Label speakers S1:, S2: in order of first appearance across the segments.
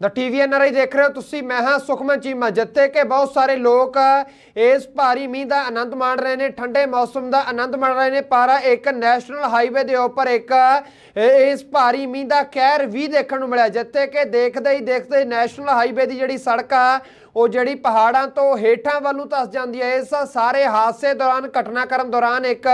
S1: ਦਾ TV NRI ਦੇਖ ਰਹੇ ਹੋ ਤੁਸੀਂ, ਮੈਂ ਹਾਂ ਸੁਖਮਨ ਚੀਮਾ। ਜਿੱਥੇ ਕਿ ਬਹੁਤ ਸਾਰੇ ਲੋਕ ਇਸ ਭਾਰੀ ਮੀਂਹ ਦਾ ਆਨੰਦ ਮਾਣ ਰਹੇ ਨੇ, ਠੰਡੇ ਮੌਸਮ ਦਾ ਆਨੰਦ ਮਾਣ ਰਹੇ ਨੇ, ਪਰ ਇੱਕ ਨੈਸ਼ਨਲ ਹਾਈਵੇ ਦੇ ਉੱਪਰ ਇੱਕ ਇਸ ਭਾਰੀ ਮੀਂਹ ਦਾ ਕਹਿਰ ਵੀ ਦੇਖਣ ਨੂੰ ਮਿਲਿਆ। ਜਿੱਥੇ ਕਿ ਦੇਖਦੇ ਹੀ ਦੇਖਦੇ ਨੈਸ਼ਨਲ ਹਾਈਵੇ ਦੀ ਜਿਹੜੀ ਸੜਕ ਆ, ਉਹ ਜਿਹੜੀ ਪਹਾੜਾਂ ਤੋਂ ਹੇਠਾਂ ਵੱਲ ਨੂੰ ਧੱਸ ਜਾਂਦੀ ਹੈ। ਇਸ ਸਾਰੇ ਹਾਦਸੇ ਦੌਰਾਨ, ਘਟਨਾਕ੍ਰਮ ਦੌਰਾਨ ਇੱਕ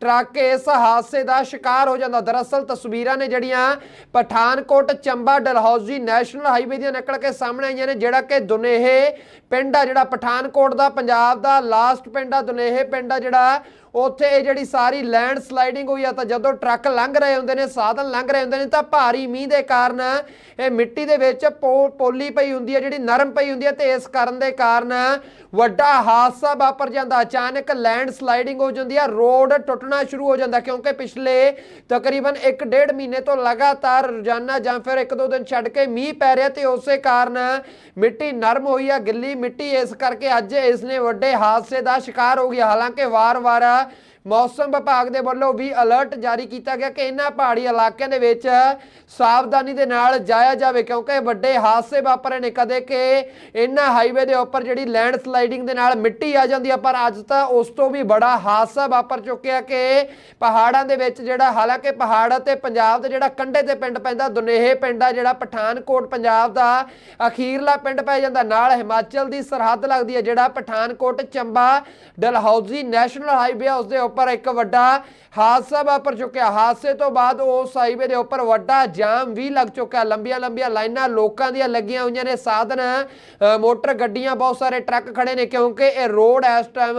S1: ਟਰੱਕ ਇਸ ਹਾਦਸੇ ਦਾ ਸ਼ਿਕਾਰ ਹੋ ਜਾਂਦਾ। ਦਰਅਸਲ ਤਸਵੀਰਾਂ ਨੇ ਜਿਹੜੀਆਂ ਪਠਾਨਕੋਟ ਚੰਬਾ ਡਲਹੌਜ਼ੀ ਨੈਸ਼ਨਲ ਹਾਈਵੇ ਦੀਆਂ ਨਿਕਲ ਕੇ ਸਾਹਮਣੇ ਆਈਆਂ ਨੇ, ਜਿਹੜਾ ਕਿ ਦੁਨੇਹੇ ਪਿੰਡ ਆ, ਜਿਹੜਾ ਪਠਾਨਕੋਟ ਦਾ, ਪੰਜਾਬ ਦਾ ਲਾਸਟ ਪਿੰਡ ਆ, ਦੁਨੇਹੇ ਪਿੰਡ ਆ, ਜਿਹੜਾ ਉੱਥੇ ਇਹ ਜਿਹੜੀ ਸਾਰੀ ਲੈਂਡ ਸਲਾਈਡਿੰਗ ਹੋਈ ਆ, ਤਾਂ ਜਦੋਂ ਟਰੱਕ ਲੰਘ ਰਹੇ ਹੁੰਦੇ ਨੇ, ਸਾਧਨ ਲੰਘ ਰਹੇ ਹੁੰਦੇ ਨੇ, ਤਾਂ ਭਾਰੀ ਮੀਂਹ ਦੇ ਕਾਰਨ ਇਹ ਮਿੱਟੀ ਦੇ ਵਿੱਚ ਪੋ- ਪੋਲੀ ਪਈ ਹੁੰਦੀ ਹੈ ਜਿਹੜੀ ਨਰਮ ਪਈ ਹੁੰਦੀ ਹੈ ਤੇ ਇਸ ਕਾਰਨ ਦੇ ਕਾਰਨ ਵੱਡਾ ਹਾਦਸਾ ਵਾਪਰ ਜਾਂਦਾ। ਅਚਾਨਕ ਲੈਂਡ ਸਲਾਈਡਿੰਗ ਹੋ ਜਾਂਦੀ ਆ, ਰੋਡ ਟੁੱਟਣਾ ਸ਼ੁਰੂ ਹੋ ਜਾਂਦਾ ਕਿਉਂਕਿ ਪਿਛਲੇ ਤਕਰੀਬਨ 1.5 ਮਹੀਨੇ ਤੋਂ ਲਗਾਤਾਰ ਰੋਜ਼ਾਨਾ ਜਾਂ ਫਿਰ ਇੱਕ ਦੋ ਦਿਨ ਛੱਡ ਕੇ ਮੀਂਹ ਪੈ ਰਿਹਾ ਤੇ ਉਸੇ ਕਾਰਨ ਮਿੱਟੀ ਨਰਮ ਹੋਈ ਆ, ਗਿੱਲੀ ਮਿੱਟੀ, ਇਸ ਕਰਕੇ ਅੱਜ ਇਸ ਨੇ ਵੱਡੇ ਹਾਦਸੇ ਦਾ ਸ਼ਿਕਾਰ ਹੋ ਗਿਆ। ਹਾਲਾਂਕਿ ਵਾਰ-ਵਾਰ ਮੌਸਮ ਵਿਭਾਗ ਦੇ ਵੱਲੋਂ ਵੀ ਅਲਰਟ ਜਾਰੀ ਕੀਤਾ ਗਿਆ ਕਿ ਇਹਨਾਂ ਪਹਾੜੀ ਇਲਾਕਿਆਂ ਦੇ ਵਿੱਚ ਸਾਵਧਾਨੀ ਦੇ ਨਾਲ ਜਾਇਆ ਜਾਵੇ, ਕਿਉਂਕਿ ਵੱਡੇ ਹਾਦਸੇ ਵਾਪਰੇ ਨੇ। ਕਦੇ ਕਿ ਇਹਨਾਂ ਹਾਈਵੇ ਦੇ ਉੱਪਰ ਜਿਹੜੀ ਲੈਂਡ ਸਲਾਈਡਿੰਗ ਦੇ ਨਾਲ ਮਿੱਟੀ ਆ ਜਾਂਦੀ ਆ, ਪਰ ਅੱਜ ਤਾਂ ਉਸ ਤੋਂ ਵੀ ਬੜਾ ਹਾਦਸਾ ਵਾਪਰ ਚੁੱਕਿਆ ਕਿ ਪਹਾੜਾਂ ਦੇ ਵਿੱਚ ਜਿਹੜਾ, ਹਾਲਾਂਕਿ ਪਹਾੜ ਅਤੇ ਪੰਜਾਬ ਦੇ ਜਿਹੜਾ ਕੰਢੇ ਤੇ ਪਿੰਡ ਪੈਂਦਾ, ਦੁਨੇਹੇ ਪਿੰਡ ਆ ਜਿਹੜਾ, ਪਠਾਨਕੋਟ ਪੰਜਾਬ ਦਾ ਅਖੀਰਲਾ ਪਿੰਡ ਪੈ ਜਾਂਦਾ। ਨਾਲ ਹਿਮਾਚਲ ਦੀ ਸਰਹੱਦ ਲੱਗਦੀ ਹੈ ਜਿਹੜਾ ਪਠਾਨਕੋਟ ਚੰਬਾ, ਡਲਹੌਜ਼ੀ ਨੈਸ਼ਨਲ ਹਾਈਵੇ ਆ, ਉਸ ਦੇ ਉੱਪਰ ਇੱਕ ਵੱਡਾ ਹਾਦਸਾ ਵਾਪਰ ਚੁੱਕਿਆ। ਹਾਦਸੇ ਤੋਂ ਬਾਅਦ ਉਸ ਹਾਈਵੇ ਦੇ ਉੱਪਰ ਵੱਡਾ ਜਾਮ ਵੀ ਲੱਗ ਚੁੱਕਾ ਲੰਬੀਆਂ ਲੰਬੀਆਂ ਲਾਈਨਾਂ ਲੋਕਾਂ ਦੀਆਂ ਲੱਗੀਆਂ ਹੋਈਆਂ ਨੇ। ਸਾਧਨ ਮੋਟਰ ਗੱਡੀਆਂ ਬਹੁਤ ਸਾਰੇ ਟਰੱਕ ਖੜੇ ਨੇ ਕਿਉਂਕਿ ਇਹ ਰੋਡ ਇਸ ਟਾਈਮ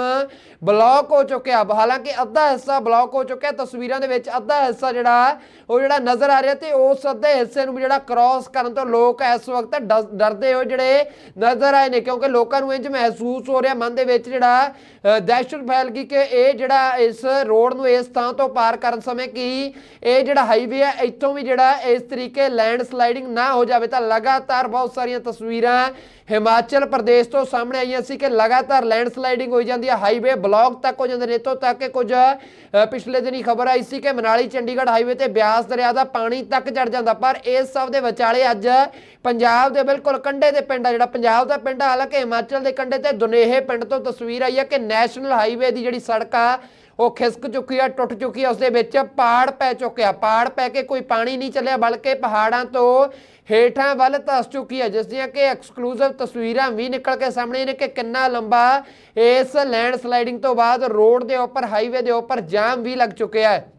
S1: ਬਲੌਕ ਹੋ ਚੁੱਕਿਆ। ਹਾਲਾਂਕਿ ਅੱਧਾ ਹਿੱਸਾ ਬਲੌਕ ਹੋ ਚੁੱਕਿਆ। ਤਸਵੀਰਾਂ ਦੇ ਵਿੱਚ ਅੱਧਾ ਹਿੱਸਾ ਜਿਹੜਾ ਉਹ ਜਿਹੜਾ ਨਜ਼ਰ ਆ ਰਿਹਾ ਤੇ ਉਸ ਅੱਧੇ ਹਿੱਸੇ ਨੂੰ ਜਿਹੜਾ ਕ੍ਰਾਸ ਕਰਨ ਤੋਂ ਲੋਕ ਇਸ ਵਕਤ ਡਰਦੇ ਹੋ ਜਿਹੜੇ ਨਜ਼ਰ ਆਏ ਨੇ। ਕਿਉਂਕਿ ਲੋਕਾਂ ਨੂੰ ਇੰਜ ਮਹਿਸੂਸ ਹੋ ਰਿਹਾ। ਮਨ ਦੇ ਵਿੱਚ ਜਿਹੜਾ ਅ, ਦਹਿਸ਼ਤ ਫੈਲ ਗਈ ਕਿ ਇਹ ਜਿਹੜਾ ਇਸ ਰੋਡ ਨੂੰ ਇਸ ਥਾਂ ਤੋਂ ਪਾਰ ਕਰਨ ਸਮੇਂ ਕੀ ਇਹ ਜਿਹੜਾ ਹਾਈਵੇ ਹੈ ਇੱਥੋਂ ਵੀ ਜਿਹੜਾ ਇਸ ਤਰੀਕੇ ਲੈਂਡ ਸਲਾਈਡਿੰਗ ਨਾ ਹੋ ਜਾਵੇ ਤਾਂ ਲਗਾਤਾਰ ਬਹੁਤ ਸਾਰੀਆਂ ਤਸਵੀਰਾਂ ਹਿਮਾਚਲ ਪ੍ਰਦੇਸ਼ ਤੋਂ ਸਾਹਮਣੇ ਆਈਆਂ ਸੀ ਕਿ ਲਗਾਤਾਰ ਲੈਂਡ ਸਲਾਈਡਿੰਗ ਹੋਈ ਜਾਂਦੀ ਹੈ ਹਾਈਵੇ ਬਲੌਕ ਤੱਕ ਹੋ ਜਾਂਦੇ ਨੇ। ਇੱਥੋਂ ਤੱਕ ਕਿ ਕੁਝ ਪਿਛਲੇ ਦਿਨੀ ਖਬਰ ਆਈ ਸੀ ਕਿ ਮਨਾਲੀ, ਚੰਡੀਗੜ੍ਹ ਹਾਈਵੇ ਤੇ ਬਿਆਸ ਦਰਿਆ ਦਾ ਪਾਣੀ ਤੱਕ ਚੜ ਜਾਂਦਾ, ਪਰ ਇਸ ਸਭ ਦੇ ਵਿਚਾਲੇ ਅੱਜ ਪੰਜਾਬ ਦੇ ਬਿਲਕੁਲ ਕੰਢੇ ਦੇ ਪਿੰਡ ਆ, ਜਿਹੜਾ ਪੰਜਾਬ ਦਾ ਪਿੰਡ ਆ, ਹਾਲਾਂਕਿ ਹਿਮਾਚਲ ਦੇ ਕੰਢੇ ਤੇ ਦੁਨੇਹੇ ਪਿੰਡ ਤੋਂ ਤਸਵੀਰ ਆਈ ਹੈ ਕਿ ਨੈਸ਼ਨਲ ਹਾਈਵੇ ਦੀ ਜਿਹੜੀ ਸੜਕ ਆ ਉਹ ਖਿਸਕ ਚੁੱਕੀ ਆ, ਟੁੱਟ ਚੁੱਕੀ ਆ ਉਸ ਦੇ ਵਿੱਚ ਪਾੜ ਪੈ ਚੁੱਕਿਆ। ਪਾੜ ਪੈ ਕੇ ਕੋਈ ਪਾਣੀ ਨਹੀਂ ਚੱਲਿਆ, ਬਲਕਿ ਪਹਾੜਾਂ ਤੋਂ ਹੇਠਾਂ ਵੱਲ ਧਸ ਚੁੱਕੀ ਹੈ ਜਿਸ ਦੀਆਂ ਕਿ ਐਕਸਕਲੂਸਿਵ ਤਸਵੀਰਾਂ ਵੀ ਨਿਕਲ ਕੇ ਸਾਹਮਣੇ ਨੇ ਕਿ ਕਿੰਨਾ ਲੰਬਾ ਇਸ ਲੈਂਡ ਸਲਾਈਡਿੰਗ ਤੋਂ ਬਾਅਦ ਰੋਡ ਦੇ ਉੱਪਰ ਹਾਈਵੇ ਦੇ ਉੱਪਰ ਜਾਮ ਵੀ ਲੱਗ ਚੁੱਕਿਆ ਹੈ।